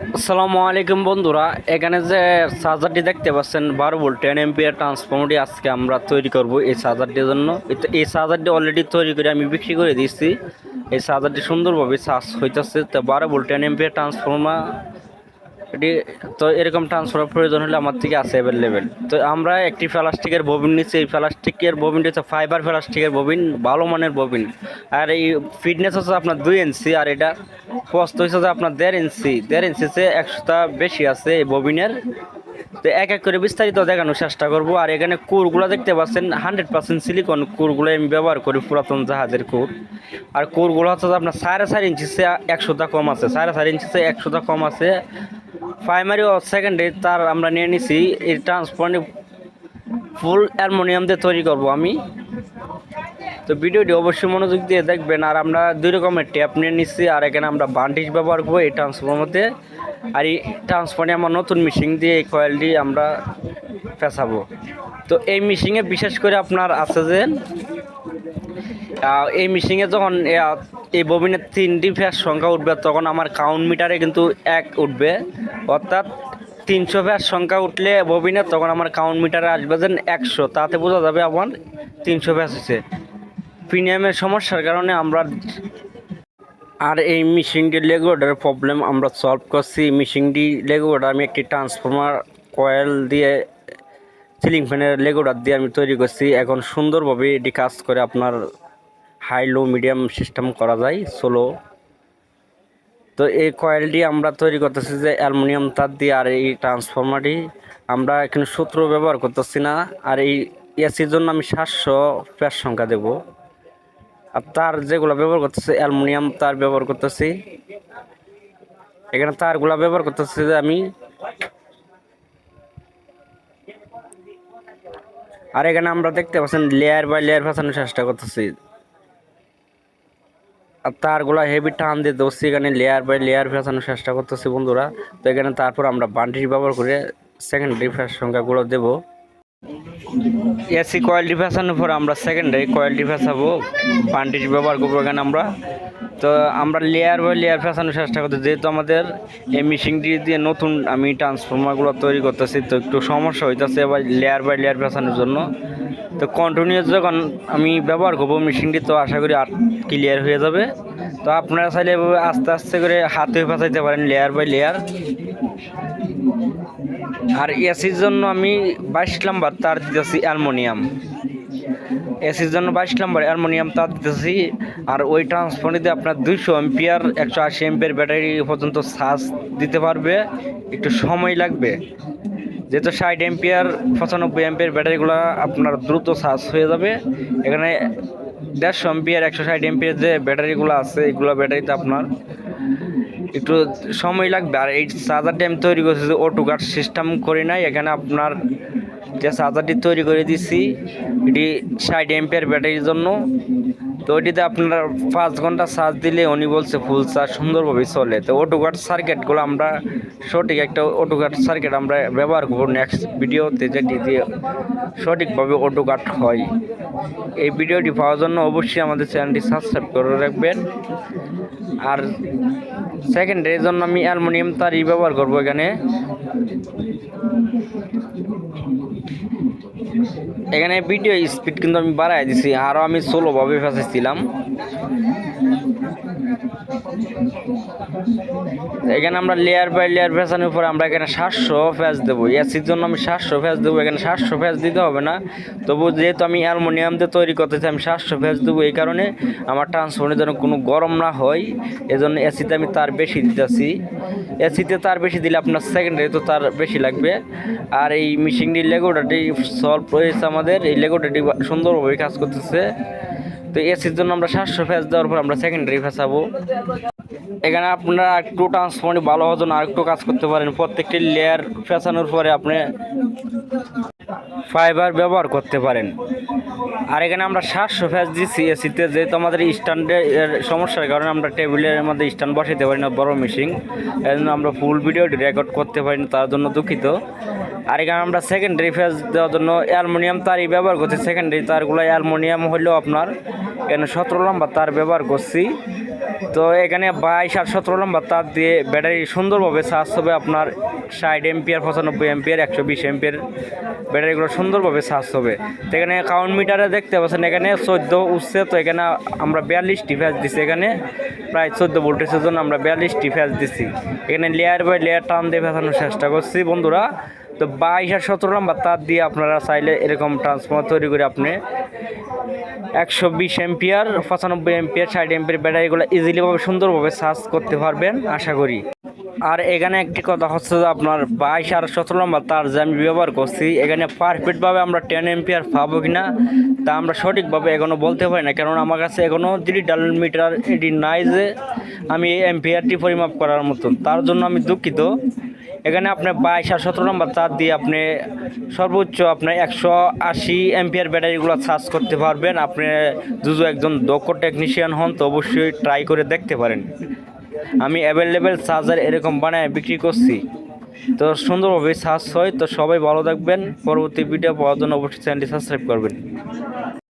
আসসালামু আলাইকুম বন্ধুরা, এখানে যে চার্জারটি দেখতে পাচ্ছেন বারো ভোল্ট টেন এমপিয়ার ট্রান্সফর্মারটি আজকে আমরা তৈরি করব এই চার্জারটির জন্য। এই চার্জারটি অলরেডি তৈরি করে আমি বিক্রি করে দিয়েছি। এই চার্জারটি সুন্দরভাবে চার্জ হইতেছে। তো বারো ভোল্ট টেন এমপিয়ার ট্রান্সফর্মার তো এরকম ট্রান্সফার প্রয়োজন হলে আমার থেকে আছে অ্যাভেলেবেল তো আমরা একটি প্লাস্টিকের ববিন নিচ্ছি। এই প্লাস্টিকের ববিনটি হচ্ছে ফাইবার প্লাস্টিকের ববিন ভালো মানের ববিন আর এই ফিটনেস হচ্ছে আপনার দুই ইঞ্চি আর এটা কস্ত হচ্ছে আপনার দেড় ইঞ্চি দেড় ইঞ্চিতে একশোটা বেশি আছে এই ববিনের তো এক এক করে বিস্তারিত দেখানোর চেষ্টা করব। আর এখানে কোরগুলো দেখতে পাচ্ছেন হান্ড্রেড পার্সেন্ট সিলিকন কোরগুলো আমি ব্যবহার করি পুরাতন জাহাজের কোর। আর কোরগুলো হচ্ছে আপনার সাড়ে চার ইঞ্চিতে একশোটা কম আছে সাড়ে চার ইঞ্চিতে একশোটা কম আছে। প্রাইমারি ও সেকেন্ডারি তার আমরা নিয়ে নিছি, এই ট্রান্সপোর্ট ফুল অ্যালমোনিয়াম দিয়ে তৈরি করব আমি। তো ভিডিওটি অবশ্যই মনোযোগ দিয়ে দেখবেন, আর আমরা দুই রকমের ট্যাপ নিয়ে নিচ্ছি, আর এখানে আমরা বান্টিজ ব্যবহার করব এই ট্রান্সফর্মারতে আর এই ট্রান্সফর্মে আমার নতুন মেশিন দিয়ে এই কয়েলটি আমরা পেঁচাবো। তো এই মেশিনে বিশেষ করে আপনার আছে যে এই মেশিনে যখন এই ববিনের তিনটি ফ্যাস সংখ্যা উঠবে, তখন আমার কাউন্ট মিটারে কিন্তু এক উঠবে। অর্থাৎ তিনশো ফ্যাস সংখ্যা উঠলে ববিনের তখন আমার কাউন্ট মিটারে আসবে যে একশো, তাতে বোঝা যাবে আমার তিনশো ফ্যাস হচ্ছে প্রিমিয়ামের সমস্যার কারণে আমরা আর এই মেশিনটির লেগোডার প্রবলেম আমরা সলভ করছি। মেশিনটি লেগোডার আমি একটি ট্রান্সফর্মার কয়েল দিয়ে সিলিং ফ্যানের লেগোডার দিয়ে আমি তৈরি করছি। এখন সুন্দরভাবে এটি কাজ করে আপনার হাই লো মিডিয়াম সিস্টেম করা যায় সোলো তো এই কয়েলটি আমরা তৈরি করতেছি যে অ্যালুমিনিয়াম তার দিয়ে আর এই ট্রান্সফর্মারটি আমরা এখানে সূত্র ব্যবহার করতেছি না। আর এই এসির জন্য আমি সাতশো প্যাস সংখ্যা দেবো। তার যেগুলো ব্যবহার করতেছি, অ্যালুমিনিয়াম তার ব্যবহার করতেছি। এখানে তারগুলো ব্যবহার করতেছি যে আমি। আর এখানে আমরা দেখতে পাচ্ছেন লেয়ার বাই লেয়ার ফাঁসানোর চেষ্টা করতেছি। আর তারগুলো হেভি টান দিয়ে দোষী এখানে লেয়ার বাই লেয়ার ফেসানোর চেষ্টা করতেছি বন্ধুরা। তো এখানে তারপর আমরা বান্টিশ ব্যবহার করে সেকেন্ডারি ফ্যাস সংখ্যাগুলো দেবো। এসি কোয়ালিটি ফ্যাশনের পর আমরা সেকেন্ড সেকেন্ডারি কোয়ালিটি ফ্যাশাবো বান্টিশ ব্যবহার করব এখানে আমরা। তো আমরা লেয়ার বাই লেয়ার ফ্যাশানোর চেষ্টা করতে যেহেতু আমাদের এই মেশিনটি দিয়ে নতুন আমি ট্রান্সফর্মারগুলো তৈরি করতেছি, তো একটু সমস্যা হইতেছে এবার লেয়ার বাই লেয়ার ফ্যাশানোর জন্য। তো কন্টিনিউস যখন আমি ব্যবহার করব মেশিনটি তো আশা করি আর ক্লিয়ার হয়ে যাবে। তো আপনারা চাইলে এভাবে আস্তে আস্তে করে হাতে ফেঁচাইতে পারেন লেয়ার বাই লেয়ার আর এসির জন্য আমি বাইশ নাম্বার তার দিতেছি অ্যালমোনিয়াম। এসির জন্য বাইশ নাম্বার অ্যালমোনিয়াম তার দিতেছি, আর ওই ট্রান্সফর্মিতে আপনার দুইশো এমপিয়ার একশো আশি এমপিয়ার ব্যাটারি পর্যন্ত চার্জ দিতে পারবে, একটু সময় লাগবে। যেহেতু ষাট এমপিয়ার পঁচানব্বই এমপিয়ার ব্যাটারিগুলো আপনার দ্রুত চার্জ হয়ে যাবে। এখানে দেড়শো এমপিয়ার একশো ষাট এমপিয়ার যে ব্যাটারিগুলো আছে, এগুলো ব্যাটারিতে আপনার একটু সময় লাগবে। আর এই চার্জারটি আমি তৈরি করছি যে অটো কাট সিস্টেম করি নাই, এখানে আপনার যে চার্জারটি তৈরি করে দিচ্ছি এটি ষাট এম্পের ব্যাটারির জন্য। তো ওইটিতে আপনার পাঁচ ঘণ্টা চার্জ দিলে উনি বলছে ফুল চার্জ সুন্দরভাবে চলে। তো অটো কাট সার্কিটগুলো আমরা সঠিক একটা অটো কাট সার্কিট আমরা ব্যবহার করব নেক্সট ভিডিওতে যেটি দিয়ে সঠিকভাবে অটো কাট হয়। এই ভিডিওটি পাওয়ার জন্য অবশ্যই আমাদের চ্যানেলটি সাবস্ক্রাইব করে রাখবেন। আর সেকেন্ডের জন্য আমি অ্যালুমিনিয়াম তারই ব্যবহার করব এখানে। এখানে ভিডিও স্পিড কিন্তু আমি বাড়াই দিছি আরও আমি সোলোভাবে ফেসেছিলাম। এখানে আমরা লেয়ার বাই লেয়ার ফেসানোর উপরে আমরা এখানে সাতশো ফ্যাস দেবো। এসির জন্য আমি সাতশো ফ্যাস দেবো, এখানে সাতশো ফ্যাস দিতে হবে না। তবু যেহেতু আমি অ্যালুমিনিয়াম দিয়ে তৈরি করতেছি, আমি সাতশো ফ্যাস দেবো। এই কারণে আমার ট্রান্সফর্মের যেন কোনো গরম না হয়, এজন্য এসিতে আমি তার বেশি দিতেছি। এসিতে তার বেশি দিলে আপনার সেকেন্ডারি তো তার বেশি লাগবে। আর এই মিশিংটি লেগোটাটি সলভ রয়েছে আমাদের। এই লেগোটাটি সুন্দরভাবে কাজ করতেছে। তো এসির জন্য আমরা সাতশো ফ্যাস দেওয়ার পর আমরা সেকেন্ডারি ফেসাবো। এখানে আপনারা একটু ট্রান্সফর্মার ভালো হওয়ার জন্য আর একটু কাজ করতে পারেন। প্রত্যেকটি লেয়ার ফেসানোর পরে আপনি ফাইবার ব্যবহার করতে পারেন। আর এখানে আমরা সাতশো ফ্যাস দিচ্ছি এসিতে যেহেতু আমাদের স্ট্যান্ডের সমস্যার কারণে আমরা টেবিলের মধ্যে স্ট্যান্ড বসাইতে পারি না, বড় মেশিন এই জন্য আমরা ফুল ভিডিওটি রেকর্ড করতে পারি না, তার জন্য দুঃখিত। আর এখানে আমরা সেকেন্ডারি ফেজ দেওয়ার জন্য অ্যালুমিনিয়াম তারই ব্যবহার করছি। সেকেন্ডারি তারগুলো অ্যালুমিনিয়াম হলেও আপনার এখানে সতেরো লম্বা তার ব্যবহার করছি। তো এখানে বাইশ আর সতেরো লম্বা তার দিয়ে ব্যাটারি সুন্দরভাবে চার্জ হবে আপনার ষাট এমপিয়ার, পঁচানব্বই এমপিয়ার, একশো বিশ এমপিয়ার ব্যাটারিগুলো সুন্দরভাবে চার্জ হবে। তো এখানে কাউন্ট মিটারে দেখতে পাচ্ছেন, এখানে চোদ্দ উঠছে, তো এখানে আমরা বিয়াল্লিশটি ফ্যাস দিছি এখানে। প্রায় চোদ্দ ভোল্টেজের জন্য আমরা বিয়াল্লিশটি ফ্যাস দিছি। এখানে লেয়ার বাই লেয়ার টান দিয়ে ফেসানোর চেষ্টা করছি বন্ধুরা। তো বাইশ আর সতেরো নম্বর, তার দিয়ে আপনারা চাইলে এরকম ট্রান্সফর্মার তৈরি করে আপনি একশো বিশ এমপিয়ার পঁচানব্বই এমপিয়ার ষাট এমপিয়ার ব্যাটারিগুলো ইজিলিভাবে সুন্দরভাবে চার্জ করতে পারবেন, আশা করি। আর এখানে একটি কথা হচ্ছে যে আপনার বাইশ আর সতেরো নম্বর তার যে আমি ব্যবহার করছি, এখানে পারফেক্টভাবে আমরা টেন এমপিয়ার পাবো কি না তা আমরা সঠিকভাবে এখনও বলতে পারি না। কারণ আমার কাছে এখনও ডিজিটাল মিটার এটি নাই যে আমি এই এমপিয়ারটি পরিমাপ করার মতন তার জন্য আমি দুঃখিত। এখানে আপনি বাইশ আর সতেরো নম্বর তার দিয়ে আপনি সর্বোচ্চ আপনার একশো আশি এমপিয়ার ব্যাটারিগুলো চার্জ করতে পারবেন। আপনি যদি একজন দক্ষ টেকনিশিয়ান হন, তো অবশ্যই ট্রাই করে দেখতে পারেন। আমি অ্যাভেলেবেল চার্জার এরকম বানায় বিক্রি করছি। তো সুন্দরভাবে চার্জ হয়, তো সবাই ভালো থাকবেন। পরবর্তী ভিডিও পাওয়ার জন্য অবশ্যই চ্যানেলটি সাবস্ক্রাইব করবেন।